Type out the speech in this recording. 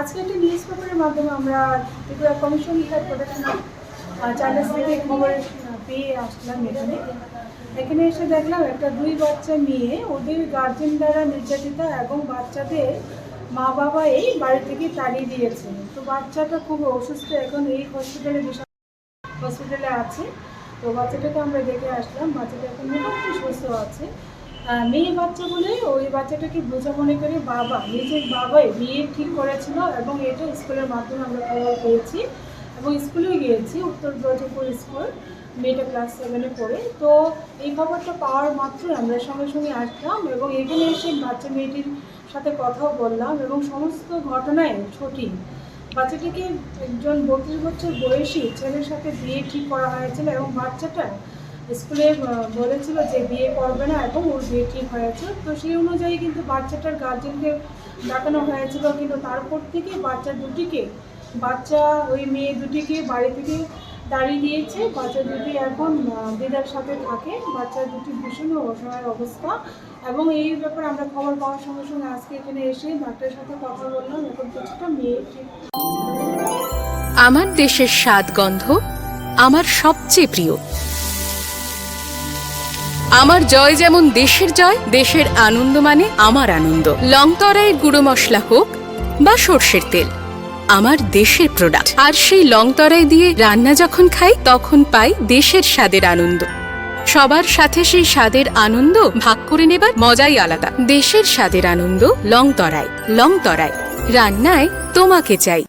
আজকে একটি নিউজ পেপারের মাধ্যমে আমরা Tripura commission protection of childs থেকে খবর পেয়ে আসলাম এখানে। এখানে এসে দেখলাম একটা দুই বাচ্চা মেয়ে ওদের গার্জেন দ্বারা নির্যাতিতা এবং বাচ্চাদের মা বাবা এই বাড়ি থেকে তাড়িয়ে দিয়েছে। তো বাচ্চাটা খুব অসুস্থ, এখন এই হসপিটালে বিশাল হসপিটালে আছে। তো বাচ্চাটাকে আমরা দেখে আসলাম, বাচ্চাটা এখন সুস্থ আছে। মেয়ে বাচ্চা বলে ওই বাচ্চাটাকে বোঝা মনে করে বাবা, নিজের বাবাই বিয়ে ঠিক করেছিল এবং এটা স্কুলের মাধ্যমে আমরা খবর পেয়েছি। এবং স্কুলে গিয়েছি, উত্তর ব্রজপুর স্কুল, মেয়েটা ক্লাস সেভেনে পড়ে। তো এই খবরটা পাওয়ার মাত্রই আমরা সঙ্গে সঙ্গে আসলাম এবং এখানে এসে বাচ্চা মেয়েটির সাথে কথাও বললাম এবং সমস্ত ঘটনায় ছুটি। বাচ্চাটিকে একজন বত্রিশ বছর বয়সী ছেলের সাথে বিয়ে ঠিক করা হয়েছিল এবং বাচ্চাটা স্কুলে বলেছিল যে বিয়ে করবে না এবং ওর বিয়ে ঠিক হয়েছে। তো সেই অনুযায়ী কিন্তু বাচ্চাটার গার্জেনকে ডাকানো হয়েছিল কিন্তু তারপর থেকে বাচ্চা দুটিকে, বাচ্চা ওই মেয়ে দুটিকে বাড়ি থেকে দাঁড়িয়ে দিয়েছে। বাচ্চা দুটি এখন দিদার সাথে থাকে। বাচ্চা দুটি ভীষণ অসহায় অবস্থা। এবং এই ব্যাপারে আমরা খবর পাওয়ার সঙ্গে সঙ্গে আজকে এখানে এসে ডাক্তারের সাথে কথা বললাম। এখন কিছুটা মেয়ে আমার দেশের স্বাদ গন্ধ আমার সবচেয়ে প্রিয়। আমার জয় যেমন দেশের জয়, দেশের আনন্দ মানে আমার আনন্দ। লংতরাইয়ের গুঁড়ো মশলা হোক বা সর্ষের তেল, আমার দেশের প্রোডাক্ট আর সেই লংতরাই দিয়ে রান্না যখন খাই, তখন পাই দেশের স্বাদের আনন্দ। সবার সাথে সেই স্বাদের আনন্দ ভাগ করে নেবার মজাই আলাদা। দেশের স্বাদের আনন্দ লংতরাই লংতরাই। রান্নায় তোমাকে চাই।